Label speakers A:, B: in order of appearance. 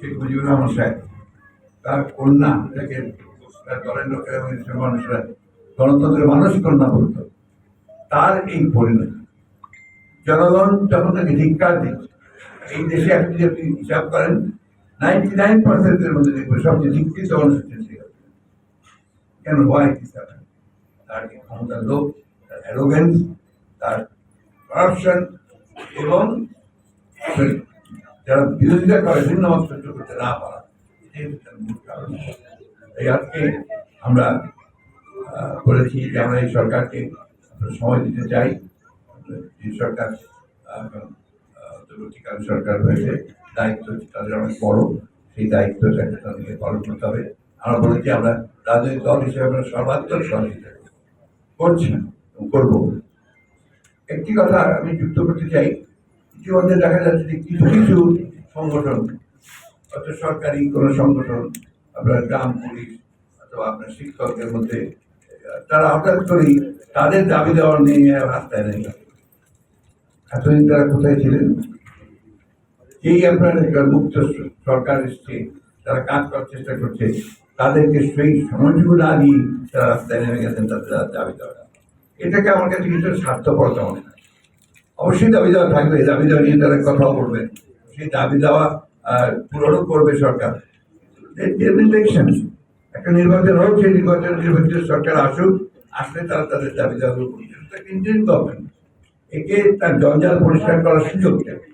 A: শেখ মুজিবুর রহমান সাহেব, তার কন্যা যাকে তার দলের লোকেরা মানুষরা গণতন্ত্রের মানুষ কন্যা বলত তার এই পরিণতি, জনগণ যখন তাকে ধিক্কার দিচ্ছে, এই দেশে আপনি যদি হিসাব করেন নাইনটি নাইন পার্সেন্টের মধ্যে দেখবেন সবচেয়ে ধিক্ষিত অনুষ্ঠিত ছিল কেন? হয় তার এই ক্ষমতার লোক তার অ্যারোগেন্স তার করাপশন এবং যারা বিরোধিতা করে ভিন্ন মত করতে না পারা। এই আজকে আমরা বলেছি যে আমরা এই সরকারকে সময় দিতে চাই। এই সরকার অন্তর্বর্তীকালীন সরকার হয়েছে দায়িত্ব তাদের অনেক বড়। সেই দায়িত্বটাকে তাদেরকে পালন করতে হবে। আমরা বলেছি আমরা রাজনৈতিক দল হিসেবে আমরা সর্বাত্মক সহযোগিতা। করছি করব। একটি কথা আমি যুক্ত করতে চাই। ইতিমধ্যে দেখা যাচ্ছে যে কিছু কিছু সংগঠন অর্থাৎ সরকারি কোনো সংগঠন, আপনার গ্রাম পুলিশ অথবা আপনার শিক্ষকদের মধ্যে, তারা হঠাৎ করেই তাদের দাবি দেওয়া নিয়ে রাস্তায় নেই। এতদিন তারা কোথায় ছিলেন? এই আপনার একটা মুক্ত সরকার এসছে, তারা কাজ করার চেষ্টা করছে, তাদেরকে সেই সময়টুকু না দিয়ে তারা রাস্তায় নেমে গেছেন, তাদের দাবি দেওয়া এটাকে আমার কাছে কিছু স্বার্থপরতা মনে হয়। অবশ্যই দাবি দেওয়া থাকবে দাবি দেওয়া নিয়ে তারা কথাও বলবেন। সেই দাবি দেওয়া পূরণও করবে সরকার। একটা নির্বাচন হোক, সেই নির্বাচন নির্বাচিত সরকার আসুক, আসলে তারা তাদের দাবি দাবি গভর্নমেন্ট একে তার জঞ্জাল পরিষ্কার করার সুযোগ দেবে